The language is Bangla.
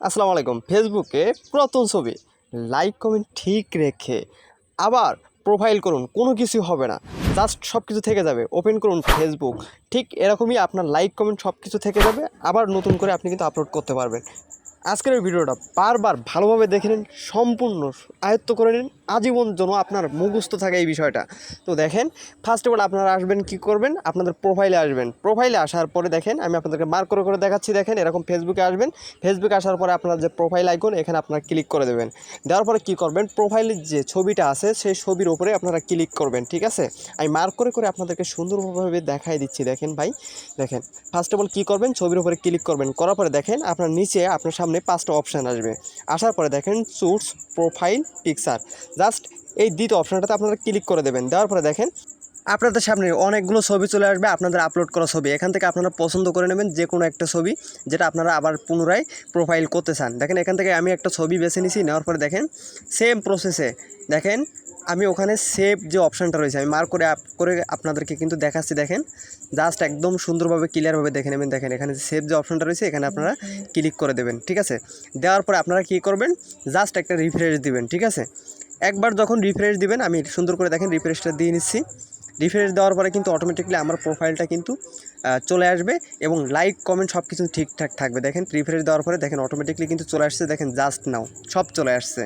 আসসালামু আলাইকুম। ফেসবুকে প্রথম ছবি। লাইক, কমেন্ট ঠিক রেখে আবার প্রোফাইল করুন, কোনো কিছু হবে না। জাস্ট সব কিছু থেকে যাবে। ওপেন করুন ফেসবুক। ঠিক এরকমই আপনার লাইক, কমেন্ট সব কিছু থেকে যাবে। আবার নতুন করে আপনি কিন্তু আপলোড করতে পারবেন। আজকের এই ভিডিওটা বারবার ভালোভাবে দেখে নিন, সম্পূর্ণ আয়ত্ত করে নিন, আজীবন যেন আপনার মুখস্থ থাকে এই বিষয়টা। তো দেখেন ফার্স্ট অফ অল আপনারা আসবেন, কি করবেন? আপনাদের প্রোফাইলে আসবেন। প্রোফাইলে আসার পরে দেখেন, আমি আপনাদেরকে মার্ক করে করে দেখাচ্ছি, দেখেন, এরকম ফেসবুকে আসবেন। ফেসবুকে আসার পরে আপনার যে প্রোফাইল আইকন এখানে আপনারা ক্লিক করে দেবেন। দেওয়ার পরে কী করবেন? প্রোফাইলের যে ছবিটা আছে, সেই ছবির ওপরে আপনারা ক্লিক করবেন, ঠিক আছে? আমি মার্ক করে করে আপনাদেরকে সুন্দরভাবে দেখাই দিচ্ছি, দেখেন ভাই। দেখেন ফার্স্ট অফ অল কী করবেন? ছবির উপরে ক্লিক করবেন। করার পরে দেখেন, আপনার নিচে আপনার পাঁচটা অপশান আসবে। আসার পরে দেখেন সোর্স প্রোফাইল পিকচার জাস্ট এই দ্বিতীয় অপশানটাতে আপনারা ক্লিক করে দেবেন। দেওয়ার পরে দেখেন আপনাদের সামনে অনেকগুলো ছবি চলে আসবে, আপনাদের আপলোড করা ছবি। এখান থেকে আপনারা পছন্দ করে নেবেন যে কোনো একটা ছবি, যেটা আপনারা আবার পুনরায় প্রোফাইল করতে চান। দেখেন এখান থেকে আমি একটা ছবি বেছে নিছি। নেওয়ার পরে দেখেন সেম প্রসেসে দেখেন আমি ওখানে সেভ যে অপশানটা রয়েছে আমি মার্ক করে আপ করে আপনাদেরকে কিন্তু দেখাচ্ছি দেখেন। জাস্ট একদম সুন্দরভাবে ক্লিয়ারভাবে দেখে নেবেন দেখেন। এখানে সেভ যে অপশানটা রয়েছে এখানে আপনারা ক্লিক করে দেবেন ঠিক আছে? দেওয়ার পরে আপনারা কী করবেন? জাস্ট একটা রিফ্রেশ দিবেন ঠিক আছে? একবার যখন রিফ্রেশ দিবেন আমি সুন্দর করে দেখেন রিফ্রেশটা দিয়ে নিচ্ছি। রিফ্রেশ দেওয়ার পরে কিন্তু অটোমেটিকলি আমার প্রোফাইলটা কিন্তু চলে আসবে এবং লাইক কমেন্ট সব কিছু ঠিকঠাক থাকবে। দেখেন রিফ্রেশ দেওয়ার পরে দেখেন অটোমেটিকলি কিন্তু চলে আসছে দেখেন জাস্ট নাও সব চলে আসছে।